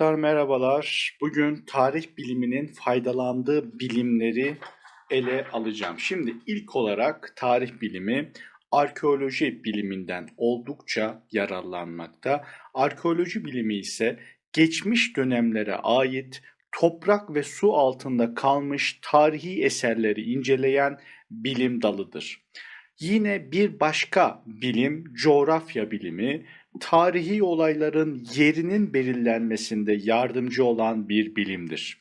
Merhabalar. Bugün tarih biliminin faydalandığı bilimleri ele alacağım. Şimdi ilk olarak tarih bilimi arkeoloji biliminden oldukça yararlanmakta. Arkeoloji bilimi ise geçmiş dönemlere ait toprak ve su altında kalmış tarihi eserleri inceleyen bilim dalıdır. Yine bir başka bilim coğrafya bilimi tarihi olayların yerinin belirlenmesinde yardımcı olan bir bilimdir.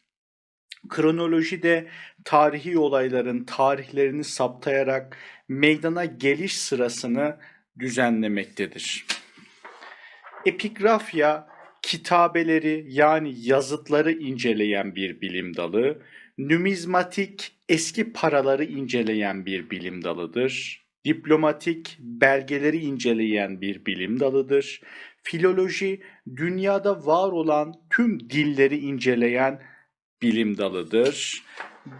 Kronoloji de tarihi olayların tarihlerini saptayarak meydana geliş sırasını düzenlemektedir. Epigrafya kitabeleri yani yazıtları inceleyen bir bilim dalı, numizmatik eski paraları inceleyen bir bilim dalıdır. Diplomatik belgeleri inceleyen bir bilim dalıdır. Filoloji dünyada var olan tüm dilleri inceleyen bilim dalıdır.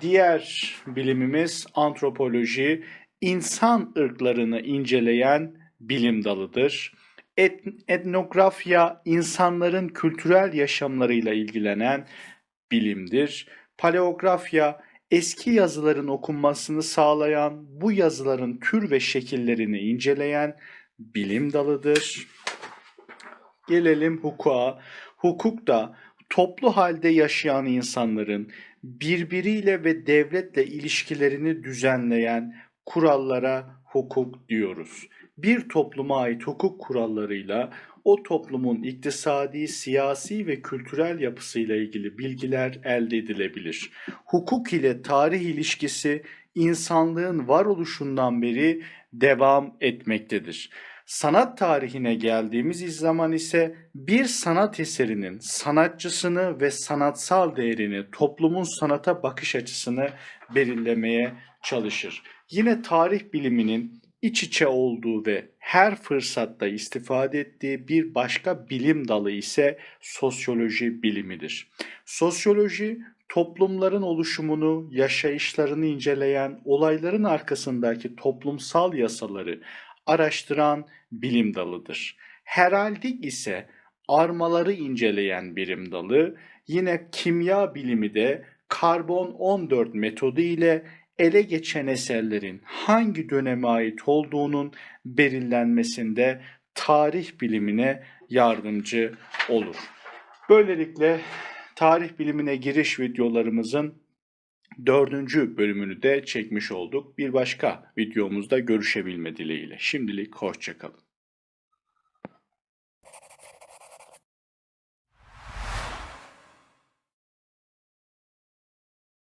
Diğer bilimimiz antropoloji, insan ırklarını inceleyen bilim dalıdır. Et, etnografya, insanların kültürel yaşamlarıyla ilgilenen bilimdir. Paleografya, eski yazıların okunmasını sağlayan, bu yazıların tür ve şekillerini inceleyen bilim dalıdır. Gelelim hukuka. Hukuk da toplu halde yaşayan insanların birbiriyle ve devletle ilişkilerini düzenleyen kurallara hukuk diyoruz. Bir topluma ait hukuk kurallarıyla o toplumun iktisadi, siyasi ve kültürel yapısıyla ilgili bilgiler elde edilebilir. Hukuk ile tarih ilişkisi insanlığın varoluşundan beri devam etmektedir. Sanat tarihine geldiğimiz zaman ise bir sanat eserinin sanatçısını ve sanatsal değerini, toplumun sanata bakış açısını belirlemeye çalışır. Yine tarih biliminin iç içe olduğu ve her fırsatta istifade ettiği bir başka bilim dalı ise sosyoloji bilimidir. Sosyoloji toplumların oluşumunu, yaşayışlarını inceleyen, olayların arkasındaki toplumsal yasaları araştıran bilim dalıdır. Heraldik ise armaları inceleyen bilim dalı, yine kimya bilimi de karbon 14 metodu ile ele geçen eserlerin hangi döneme ait olduğunun belirlenmesinde tarih bilimine yardımcı olur. Böylelikle tarih bilimine giriş videolarımızın dördüncü bölümünü de çekmiş olduk. Bir başka videomuzda görüşebilme dileğiyle. Şimdilik hoşçakalın.